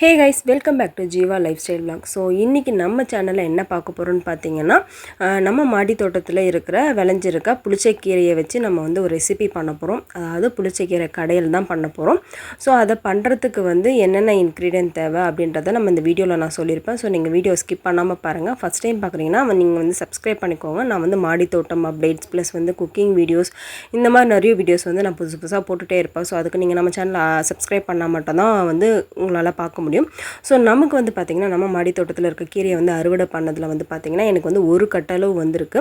Hey guys welcome back to Jeeva lifestyle vlog. So இன்றைக்கி நம்ம சேனலில் என்ன பார்க்க போகிறோம்னு பார்த்தீங்கன்னா நம்ம மாடி தோட்டத்தில் இருக்கிற விளைஞ்சிருக்க புளிச்சக்கீரையை வச்சு நம்ம வந்து ஒரு ரெசிபி பண்ண போகிறோம் அதாவது புளிச்சக்கீரை கடையில் தான் பண்ண போகிறோம் ஸோ அதை பண்ணுறதுக்கு வந்து என்னென்ன இன்க்ரீடியன்ட் தேவை அப்படின்றத நம்ம இந்த வீடியோவில் நான் சொல்லியிருப்பேன். ஸோ நீங்கள் வீடியோ ஸ்கிப் பண்ணாமல் பாருங்கள் ஃபஸ்ட் டைம் பார்க்குறீங்கன்னா நீங்கள் வந்து சப்ஸ்கிரைப் பண்ணிக்கோங்க. நான் வந்து மாடி தோட்டம் அப்டேட்ஸ் ப்ளஸ் வந்து குக்கிங் வீடியோஸ் இந்த மாதிரி நிறைய வீடியோஸ் வந்து நான் புதுசு புதுசாக போட்டுகிட்டே இருப்பேன். ஸோ அதுக்கு நீங்கள் நம்ம சேனலை சப்ஸ்கிரைப் பண்ணால் மட்டும்தான் வந்து உங்களால் பார்க்க முடியும். ஸோ நமக்கு வந்து பார்த்திங்கன்னா நம்ம மாடி தோட்டத்தில் இருக்க கீரையை வந்து அறுவடை பண்ணதில் வந்து பார்த்திங்கன்னா எனக்கு வந்து ஒரு கட்டளவு வந்திருக்கு.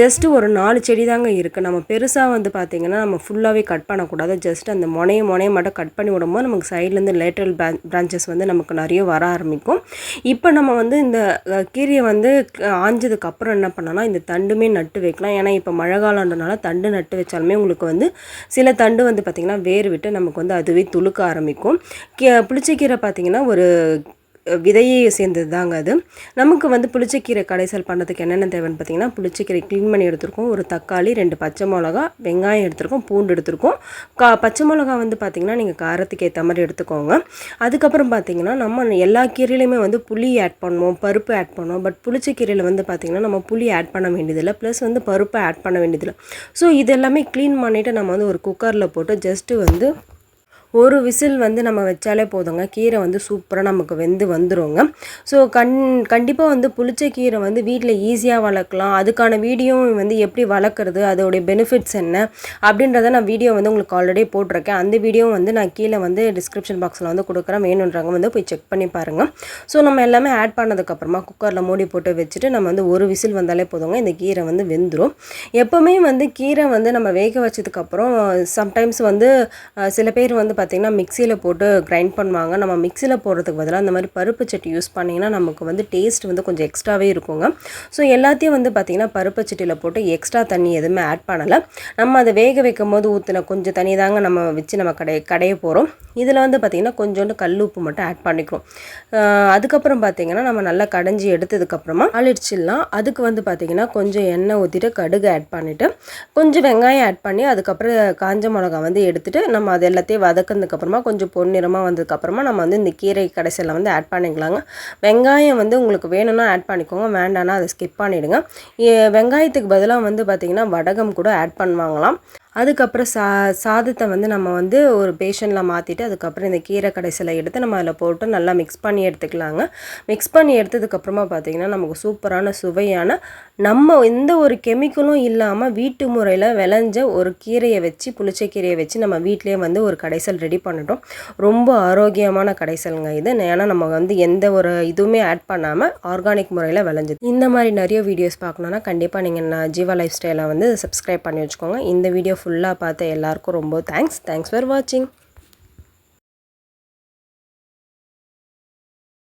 ஜஸ்ட்டு ஒரு நாலு செடி தாங்க இருக்குது நம்ம பெருசாக வந்து பார்த்திங்கன்னா நம்ம ஃபுல்லாகவே கட் பண்ணக்கூடாது. ஜஸ்ட் அந்த முனைய முனைய மட்டும் கட் பண்ணி விடும்போது நமக்கு சைட்லேருந்து லேட்டரல் பிரான்ச்சஸ் வந்து நமக்கு நிறைய வர ஆரம்பிக்கும். இப்போ நம்ம வந்து இந்த கீரையை வந்து ஆஞ்சதுக்கப்புறம் என்ன பண்ணலாம்? இந்த தண்டுமே நட்டு வைக்கலாம். ஏன்னா இப்போ மழை காலன்றனால தண்டு நட்டு வச்சாலுமே உங்களுக்கு வந்து சில தண்டு வந்து பார்த்திங்கன்னா வேர் விட்டு நமக்கு வந்து அதுவே துளுக்க ஆரம்பிக்கும். கீ புளிச்சக்கீரை பார்த்திங்கன்னா ஒரு விதையை சேர்ந்தது தாங்க அது. நமக்கு வந்து புளிச்சக்கீரை கடைசல் பண்ணுறதுக்கு என்னென்ன தேவைன்னு பார்த்தீங்கன்னா புளிச்சக்கீரை க்ளீன் பண்ணி எடுத்திருக்கோம். ஒரு தக்காளி ரெண்டு பச்சை மிளகா வெங்காயம் எடுத்திருக்கோம் பூண்டு எடுத்திருக்கோம். கா பச்சை மிளகா வந்து பார்த்திங்கன்னா நீங்கள் காரத்துக்கு ஏற்ற மாதிரி எடுத்துக்கோங்க. அதுக்கப்புறம் பார்த்தீங்கன்னா நம்ம எல்லா கீரையிலையுமே வந்து புளி ஆட் பண்ணுவோம் பருப்பு ஆட் பண்ணுவோம். பட் புளிச்சக்கீரையில் வந்து பார்த்திங்கன்னா நம்ம புளி ஆட் பண்ண வேண்டியதில்லை. ப்ளஸ் வந்து பருப்பை ஆட் பண்ண வேண்டியதில்லை. ஸோ இது எல்லாமே க்ளீன் பண்ணிவிட்டு நம்ம வந்து ஒரு குக்கரில் போட்டு ஜஸ்ட்டு வந்து ஒரு விசில் வந்து நம்ம வச்சாலே போதுங்க. கீரை வந்து சூப்பராக நமக்கு வெந்து வந்துருங்க. ஸோ கண் கண்டிப்பாக வந்து புளிச்ச கீரை வந்து வீட்டில் ஈஸியாக வளர்க்கலாம். அதுக்கான வீடியோ வந்து எப்படி வளர்க்குறது அதோடைய பெனிஃபிட்ஸ் என்ன அப்படின்றத நான் வீடியோ வந்து உங்களுக்கு ஆல்ரெடி போட்டிருக்கேன். அந்த வீடியோ வந்து நான் கீழே வந்து டிஸ்கிரிப்ஷன் பாக்ஸில் வந்து கொடுக்குறேன். வேணுன்றவங்க வந்து போய் செக் பண்ணி பாருங்கள் ஸோ நம்ம எல்லாமே ஆட் பண்ணதுக்கப்புறமா குக்கரில் மூடி போட்டு வச்சுட்டு நம்ம வந்து ஒரு விசில் வந்தாலே போதுங்க. இந்த கீரை வந்து வெந்துடும் எப்போவுமே வந்து கீரை வந்து நம்ம வேக வச்சதுக்கப்புறம் சம்டைம்ஸ் வந்து சில பேர் வந்து பார்த்திங்கன்னா மிக்சியில் போட்டு கிரைண்ட் பண்ணுவாங்க. நம்ம மிக்சியில் போடுறதுக்கு பதிலாக அந்த மாதிரி பருப்பு சட்டி யூஸ் பண்ணிங்கன்னா நமக்கு வந்து டேஸ்ட் வந்து கொஞ்சம் எக்ஸ்ட்ராவே இருக்குங்க. ஸோ எல்லாத்தையும் வந்து பார்த்திங்கன்னா பருப்பு சட்டியில் போட்டு எக்ஸ்ட்ரா தண்ணி எதுவுமே ஆட் பண்ணலை. நம்ம அதை வேக வைக்கும் போது ஊற்றின கொஞ்சம் தண்ணி தாங்க நம்ம வச்சு நம்ம கடை கடைய போகிறோம் இதில் வந்து பார்த்திங்கன்னா கொஞ்சோண்டு கல் உப்பு மட்டும் ஆட் பண்ணிக்கிறோம் அதுக்கப்புறம் பார்த்திங்கன்னா நம்ம நல்லா கடைஞ்சி எடுத்ததுக்கப்புறமா அழிச்சிடலாம் அதுக்கு வந்து பார்த்திங்கன்னா கொஞ்சம் எண்ணெய் ஊற்றிட்டு கடுகு ஆட் பண்ணிவிட்டு கொஞ்சம் வெங்காயம் ஆட் பண்ணி அதுக்கப்புறம் காஞ்ச மிளகா வந்து எடுத்துகிட்டு நம்ம அது எல்லாத்தையும் வதக்குனதுக்கப்புறமா கொஞ்சம் பொன்னிறமாக வந்ததுக்கப்புறமா நம்ம வந்து இந்த கீரை கடைசியில் வந்து ஆட் பண்ணிக்கலாங்க. வெங்காயம் வந்து உங்களுக்கு வேணும்னா ஆட் பண்ணிக்கோங்க வேண்டாம்னா அதை ஸ்கிப் பண்ணிவிடுங்க வெங்காயத்துக்கு பதிலாக வந்து பார்த்திங்கன்னா வடகம் கூட ஆட் பண்ணுவாங்களாம். அதுக்கப்புறம் சா சாதத்தை வந்து நம்ம வந்து ஒரு பேஷனில் மாற்றிட்டு அதுக்கப்புறம் இந்த கீரை கடைசியில் எடுத்து நம்ம அதில் போட்டு நல்லா மிக்ஸ் பண்ணி எடுத்துக்கலாங்க. மிக்ஸ் பண்ணி எடுத்ததுக்கப்புறமா பார்த்திங்கன்னா நமக்கு சூப்பரான சுவையான நம்ம எந்த ஒரு கெமிக்கலும் இல்லாமல் வீட்டு முறையில் விளைஞ்ச ஒரு கீரையை வச்சு புளிச்ச கீரையை வச்சு நம்ம வீட்டிலேயே வந்து ஒரு கடைசல் ரெடி பண்ணிட்டோம். ரொம்ப ஆரோக்கியமான கடைசலுங்க இது. ஏன்னா நம்ம வந்து எந்த ஒரு இதுவுமே ஆட் பண்ணாமல் ஆர்கானிக் முறையில் விளைஞ்சது. இந்த மாதிரி நிறைய வீடியோஸ் பார்க்கணுன்னா கண்டிப்பாக நீங்கள் ஜீவா லைஃப் ஸ்டைலை வந்து சப்ஸ்கிரைப் பண்ணி வச்சுக்கோங்க. இந்த வீடியோ ஃபுல்லாக பார்த்த எல்லாருக்கும் ரொம்ப தேங்க்ஸ் தேங்க்ஸ் ஃபார் வாட்சிங்